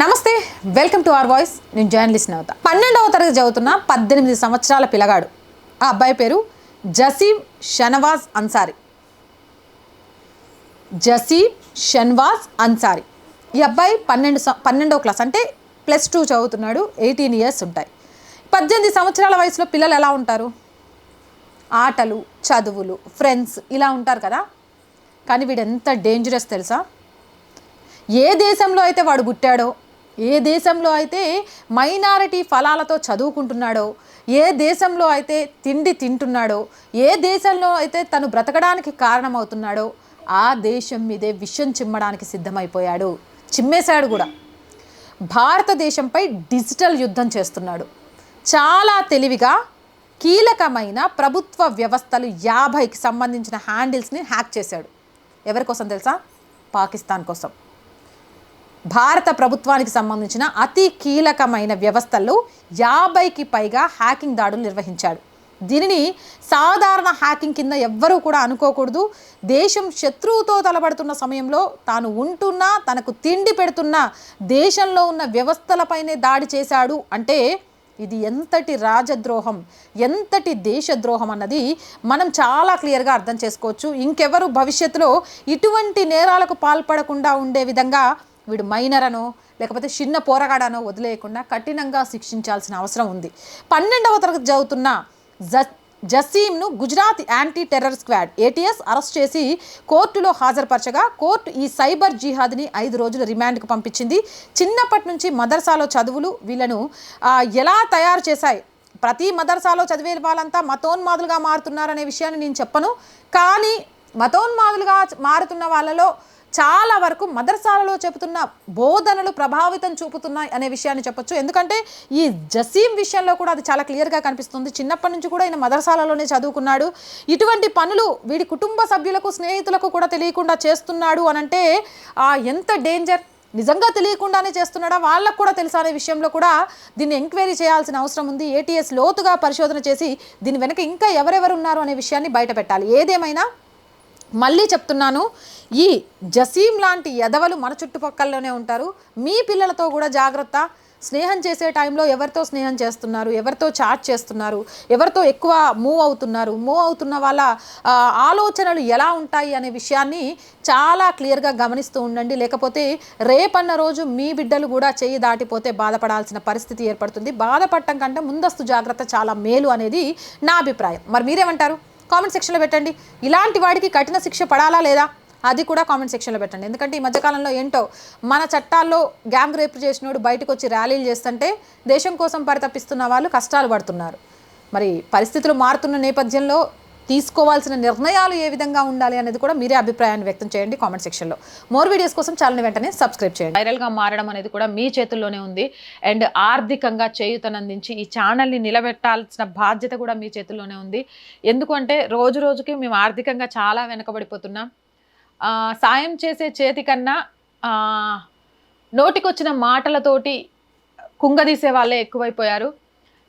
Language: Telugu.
నమస్తే వెల్కమ్ టు అవర్ వాయిస్. నేను జర్నలిస్ట్ నవత. పన్నెండవ తరగతి చదువుతున్న పద్దెనిమిది సంవత్సరాల పిల్లగాడు. ఆ అబ్బాయి పేరు జసీం షనవాజ్ అన్సారీ. జసీం షన్వాజ్ అన్సారీ. ఈ అబ్బాయి పన్నెండు పన్నెండవ క్లాస్ అంటే ప్లస్ టూ చదువుతున్నాడు ఎయిటీన్ ఇయర్స్ ఉంటాయి. పద్దెనిమిది సంవత్సరాల వయసులో పిల్లలు ఎలా ఉంటారు? ఆటలు చదువులు ఫ్రెండ్స్ ఇలా ఉంటారు కదా. కానీ వీడు ఎంత డేంజరస్ తెలుసా? ఏ దేశంలో అయితే వాడు పుట్టాడో ఏ దేశంలో అయితే మైనారిటీ ఫలాలతో చదువుకుంటున్నాడో ఏ దేశంలో అయితే తిండి తింటున్నాడో ఏ దేశంలో అయితే తను బ్రతకడానికి కారణమవుతున్నాడో ఆ దేశం మీదే విషయం చిమ్మడానికి సిద్ధమైపోయాడు. చిమ్మేశాడు కూడా. భారతదేశంపై డిజిటల్ యుద్ధం చేస్తున్నాడు. చాలా తెలివిగా కీలకమైన ప్రభుత్వ వ్యవస్థలు యాభైకి సంబంధించిన హ్యాండిల్స్ని హ్యాక్ చేశాడు. ఎవరి కోసం తెలుసా? పాకిస్తాన్ కోసం. భారత ప్రభుత్వానికి సంబంధించిన అతి కీలకమైన వ్యవస్థల్లో యాభైకి పైగా హ్యాకింగ్ దాడులు నిర్వహించాడు. దీనిని సాధారణ హ్యాకింగ్ కింద ఎవ్వరూ కూడా అనుకోకూడదు. దేశం శత్రువుతో తలబడుతున్న సమయంలో తాను ఉంటున్నా తనకు తిండి పెడుతున్న దేశంలో ఉన్న వ్యవస్థలపైనే దాడి చేశాడు. అంటే ఇది ఎంతటి రాజద్రోహం ఎంతటి దేశద్రోహం అన్నది మనం చాలా క్లియర్గా అర్థం చేసుకోవచ్చు. ఇంకెవరు భవిష్యత్తులో ఇటువంటి నేరాలకు పాల్పడకుండా ఉండే విధంగా వీడు మైనర్ అనో లేకపోతే చిన్న పోరగాడనో వదిలేయకుండా కఠినంగా శిక్షించాల్సిన అవసరం ఉంది. పన్నెండవ తరగతి చదువుతున్న జ జసీంను Gujarat anti terror squad ATS arrest చేసి కోర్టులో హాజరుపరచగా కోర్టు ఈ సైబర్ జిహాద్ని ఐదు రోజుల రిమాండ్కు పంపించింది. చిన్నప్పటి నుంచి మదర్సాలో చదువులు వీళ్ళను ఎలా తయారు చేశాయి? ప్రతి మదర్సాలో చదివే వాళ్ళంతా మతోన్మాదులుగా మారుతున్నారనే విషయాన్ని నేను చెప్పను. కానీ మతోన్మాదులుగా మారుతున్న వాళ్ళలో చాలా వరకు మదర్సాలలో చెబుతున్న బోధనలు ప్రభావితం చూపుతున్నాయి అనే విషయాన్ని చెప్పొచ్చు. ఎందుకంటే ఈ జసీం విషయంలో కూడా అది చాలా క్లియర్గా కనిపిస్తుంది. చిన్నప్పటి నుంచి కూడా ఈయన మదర్సాలలోనే చదువుకున్నాడు. ఇటువంటి పనులు వీడి కుటుంబ సభ్యులకు స్నేహితులకు కూడా తెలియకుండా చేస్తున్నాడు అనంటే ఆ, ఎంత డేంజర్? నిజంగా తెలియకుండానే చేస్తున్నాడా? వాళ్ళకు కూడా తెలుసా అనే విషయంలో కూడా దీన్ని ఎంక్వైరీ చేయాల్సిన అవసరం ఉంది. ఏటీఎస్ లోతుగా పరిశోధన చేసి దీని వెనక ఇంకా ఎవరెవరు ఉన్నారు అనే విషయాన్ని బయట పెట్టాలి. ఏదేమైనా మళ్ళీ చెప్తున్నాను ఈ జసీం లాంటి ఎదవలు మన చుట్టుపక్కలలోనే ఉంటారు. మీ పిల్లలతో కూడా జాగ్రత్త. స్నేహం చేసే టైంలో ఎవరితో స్నేహం చేస్తున్నారు? ఎవరితో చాట్ చేస్తున్నారు? ఎవరితో ఎక్కువ మూవ్ అవుతున్నారు? మూవ్ అవుతున్న వాళ్ళ ఆలోచనలు ఎలా ఉంటాయి అనే విషయాన్ని చాలా క్లియర్గా గమనిస్తూ ఉండండి. లేకపోతే రేపన్న రోజు మీ బిడ్డలు కూడా చేయి దాటిపోతే బాధపడాల్సిన పరిస్థితి ఏర్పడుతుంది. బాధపడటం కంటే ముందస్తు జాగ్రత్త చాలా మేలు అనేది నా అభిప్రాయం. మరి మీరేమంటారు? కామెంట్ సెక్షన్లో పెట్టండి. ఇలాంటి వాడికి కఠిన శిక్ష పడాలా లేదా? అది కూడా కామెంట్ సెక్షన్లో పెట్టండి. ఎందుకంటే ఈ మధ్యకాలంలో ఏంటో మన చట్టాల్లో గ్యాంగ్ రేపు చేసినోడు బయటకు వచ్చి ర్యాలీలు చేస్తుంటే దేశం కోసం పరితపిస్తున్న వాళ్ళు కష్టాలు పడుతున్నారు. మరి పరిస్థితులు మారుతున్న నేపథ్యంలో తీసుకోవాల్సిన నిర్ణయాలు ఏ విధంగా ఉండాలి అనేది కూడా మీరే అభిప్రాయాన్ని వ్యక్తం చేయండి కామెంట్ సెక్షన్లో. మోర్ వీడియోస్ కోసం ఛానల్ వెంటనే సబ్స్క్రైబ్ చేయండి. వైరల్గా మారడం అనేది కూడా మీ చేతుల్లోనే ఉంది. అండ్ ఆర్థికంగా చేయూతనందించి ఈ ఛానల్ని నిలబెట్టాల్సిన బాధ్యత కూడా మీ చేతుల్లోనే ఉంది. ఎందుకంటే రోజు రోజుకి మేము ఆర్థికంగా చాలా వెనకబడిపోతున్నాం. సాయం చేసే చేతి కన్నా నోటికొచ్చిన మాటలతోటి కుంగదీసే వాళ్ళే ఎక్కువైపోయారు.